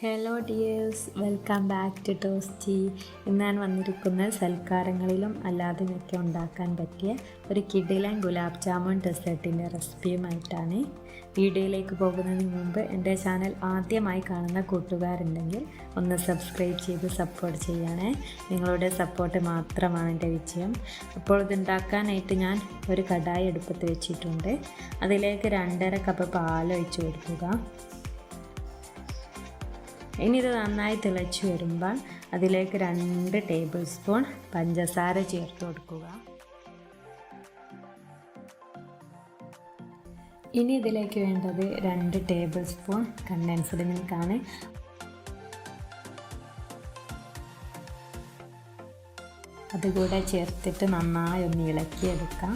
Hello dears welcome back to Toasty ഇന്ന് ഞാൻ വന്നിരിക്കുന്നത് സൽക്കാരങ്ങളിലും അല്ലാതെയൊക്കെ ഉണ്ടാക്കാൻ പറ്റിയ ഒരു കിഡിലൻ ഗുലാബ് ജാമുൻ ഡെസേർട്ടിന്റെ റെസിപ്പിയുമായിട്ടാണ് വീഡിയോയിലേക്ക് പോകുന്നതിന് മുമ്പ് എന്റെ ചാനൽ ആദ്യമായി കാണുന്ന കൂട്ടുകാരുണ്ടെങ്കിൽ ഒന്ന് സബ്സ്ക്രൈബ് ചെയ്ത് സപ്പോർട്ട് ചെയ്യണേ. നിങ്ങളുടെ സപ്പോർട്ട് മാത്രമാണ് എന്റെ വിജയം. അപ്പോൾ ഇതുണ്ടാക്കാനായിട്ട് ഞാൻ ഒരു കടായി എടുപ്പത്ത് വെച്ചിട്ടുണ്ട്. അതിലേക്ക് രണ്ടര കപ്പ് പാൽ ഒഴിച്ച് കൊടുക്കുക. ഇനി ഇത് നന്നായി തിളച്ച് വരുമ്പോൾ അതിലേക്ക് രണ്ട് ടേബിൾ സ്പൂൺ പഞ്ചസാര ചേർത്ത് കൊടുക്കുക. ഇനി ഇതിലേക്ക് വേണ്ടത് രണ്ട് ടേബിൾ സ്പൂൺ കണ്ടൻസ്ഡ് മിൽക്കാണ്. അതുകൂടെ ചേർത്തിട്ട് നന്നായി ഒന്ന് ഇളക്കിയെടുക്കാം.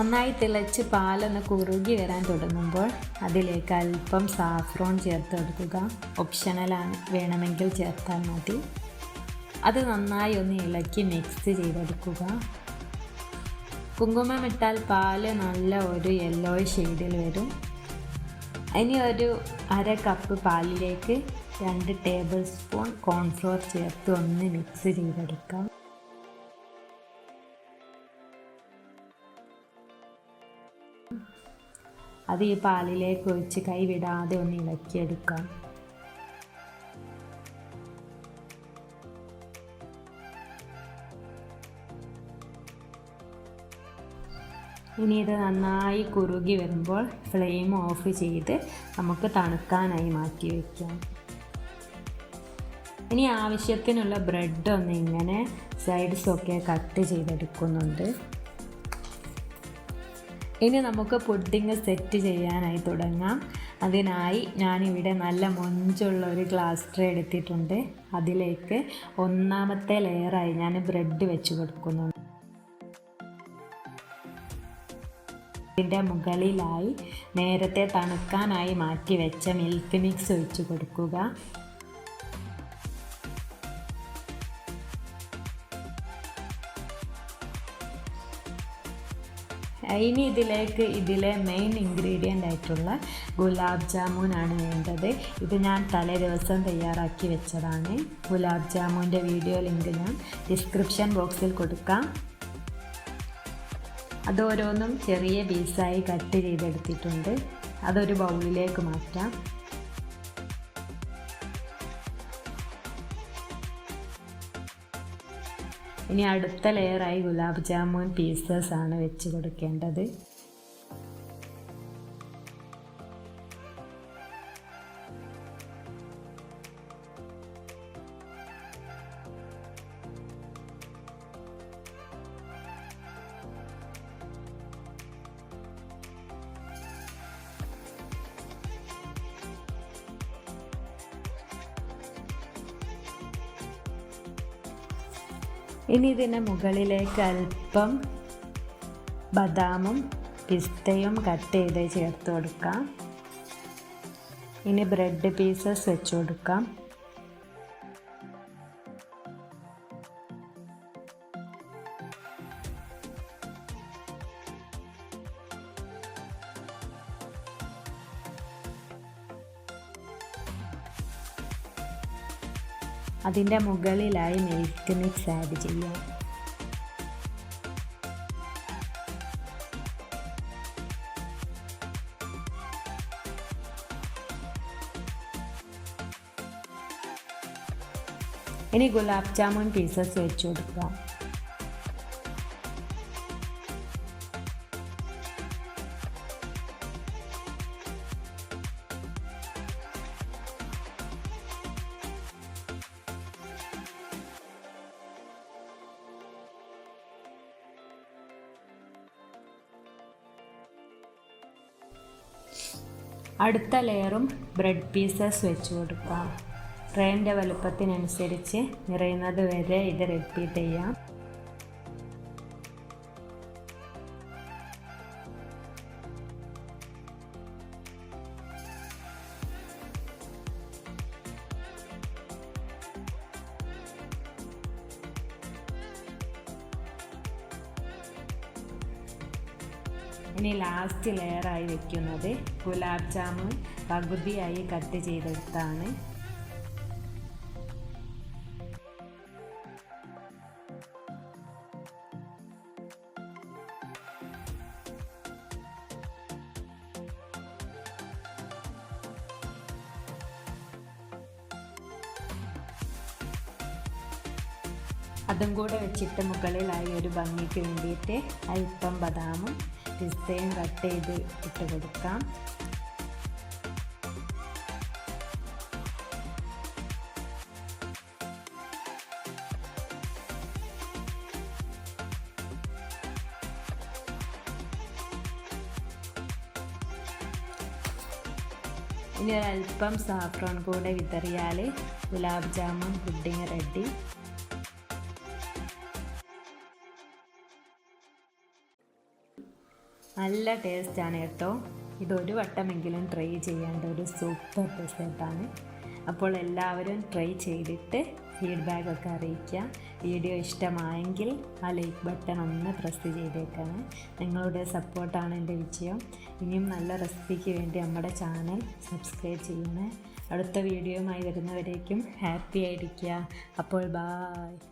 നന്നായി തിളച്ച് പാലൊന്ന് കുറുകി വരാൻ തുടങ്ങുമ്പോൾ അതിലേക്ക് അല്പം സാഫ്രോൺ ചേർത്ത് കൊടുക്കുക. ഓപ്ഷണലാണ് വേണമെങ്കിൽ ചേർത്താൽ മതി. അത് നന്നായി ഒന്ന് ഇളക്കി മിക്സ് ചെയ്തെടുക്കുക. കുങ്കുമം ഇട്ടാൽ പാൽ നല്ല ഒരു യെല്ലോ ഷെയ്ഡിൽ വരും. ഇനി ഒരു അര കപ്പ് പാലിലേക്ക് രണ്ട് ടേബിൾ സ്പൂൺ കോൺഫ്ലോർ ചേർത്ത് ഒന്ന് മിക്സ് ചെയ്തെടുക്കാം. അത് ഈ പാലിലേക്ക് ഒഴിച്ച് കൈവിടാതെ ഒന്ന് ഇളക്കിയെടുക്കാം. ഇനി ഇത് നന്നായി കുറുകി വരുമ്പോൾ ഫ്ലെയിം ഓഫ് ചെയ്ത് നമുക്ക് തണുക്കാനായി മാറ്റി വയ്ക്കാം. ഇനി ആവശ്യത്തിനുള്ള ബ്രെഡ് ഒന്ന് ഇങ്ങനെ സൈഡ്സൊക്കെ കട്ട് ചെയ്തെടുക്കുന്നുണ്ട്. ഇനി നമുക്ക് പുഡിങ് സെറ്റ് ചെയ്യാനായി തുടങ്ങാം. അതിനായി ഞാനിവിടെ നല്ല മൊഞ്ചുള്ള ഒരു ഗ്ലാസ് ട്രേ എടുത്തിട്ടുണ്ട്. അതിലേക്ക് ഒന്നാമത്തെ ലെയറായി ഞാൻ ബ്രെഡ് വെച്ച് കൊടുക്കുന്നുണ്ട് ഇതിന്റെ മുകളിലായി നേരത്തെ തണുക്കാനായി മാറ്റി വെച്ച മിൽക്ക് മിക്സ് ഒഴിച്ച് കൊടുക്കുക. ഇനി ഇതിലേക്ക് ഇതിലെ മെയിൻ ഇൻഗ്രീഡിയന്റ് ആയിട്ടുള്ള ഗുലാബ് ജാമുനാണ് വേണ്ടത്. ഇത് ഞാൻ തലേ ദിവസം തയ്യാറാക്കി വെച്ചതാണ്. ഗുലാബ് ജാമുന്റെ വീഡിയോ ലിങ്ക് ഞാൻ ഡിസ്ക്രിപ്ഷൻ ബോക്സിൽ കൊടുക്കാം. അതോരോന്നും ചെറിയ പീസായി കട്ട് ചെയ്തെടുത്തിട്ടുണ്ട്. അതൊരു ബൗളിലേക്ക് മാറ്റാം. ഇനി അടുത്ത ലെയറായി ഗുലാബ് ജാമുൻ പീസസ് ആണ് വെച്ച് കൊടുക്കേണ്ടത്. ഇനി ഇതിന് മുകളിലേക്ക് അല്പം ബദാമും പിസ്തയും കട്ട് ചെയ്ത് ചേർത്ത് കൊടുക്കാം ഇനി ബ്രെഡ് പീസസ് വെച്ച് കൊടുക്കാം അതിന്റെ മുകളിലായി മിൽക്ക് മിക്സ് ആഡ് ചെയ്യാം. ഇനി ഗുലാബ് ജാമുൻ പീസസ് വെച്ച് കൊടുക്കാം അടുത്ത ലെയറും ബ്രെഡ് പീസസ് വെച്ച് കൊടുക്കാം. ട്രെയിന്റെ വലുപ്പത്തിനനുസരിച്ച് നിറയുന്നത് വരെ ഇത് റിപ്പീറ്റ് ചെയ്യാം. ഇനി ലാസ്റ്റ് ലെയറായി വെക്കുന്നത് ഗുലാബ് ജാമുൻ പകുതിയായി കട്ട് ചെയ്തെടുത്താണ്. അതും കൂടെ വെച്ചിട്ട് മുകളിലായി ഒരു ഭംഗിക്ക് വേണ്ടിയിട്ട് അല്പം ബദാമും പിസ്തയും കട്ട് ചെയ്ത് ഇട്ട് കൊടുക്കാം ഇനി ഒരല്പം സാഫ്രോൺ കൂടെ വിതറിയാൽ ഗുലാബ് ജാമുൻ പുഡിങ് റെഡി. നല്ല ടേസ്റ്റാണ് കേട്ടോ. ഇതൊരു വട്ടമെങ്കിലും ട്രൈ ചെയ്യേണ്ട ഒരു സൂപ്പർ ഡെസേർട്ടാണ് അപ്പോൾ എല്ലാവരും ട്രൈ ചെയ്തിട്ട് ഫീഡ്ബാക്കൊക്കെ അറിയിക്കുക. വീഡിയോ ഇഷ്ടമായെങ്കിൽ ആ ലൈക്ക് ബട്ടൺ ഒന്ന് പ്രസ് ചെയ്തേക്കാണ്. നിങ്ങളുടെ സപ്പോർട്ടാണ് എന്റെ വിജയം. ഇനിയും നല്ല റെസിപ്പിക്ക് വേണ്ടി നമ്മുടെ ചാനൽ സബ്സ്ക്രൈബ് ചെയ്യണേ അടുത്ത വീഡിയോയുമായി വരുന്നവരേക്കും ഹാപ്പി ആയിരിക്കുക. അപ്പോൾ ബായ്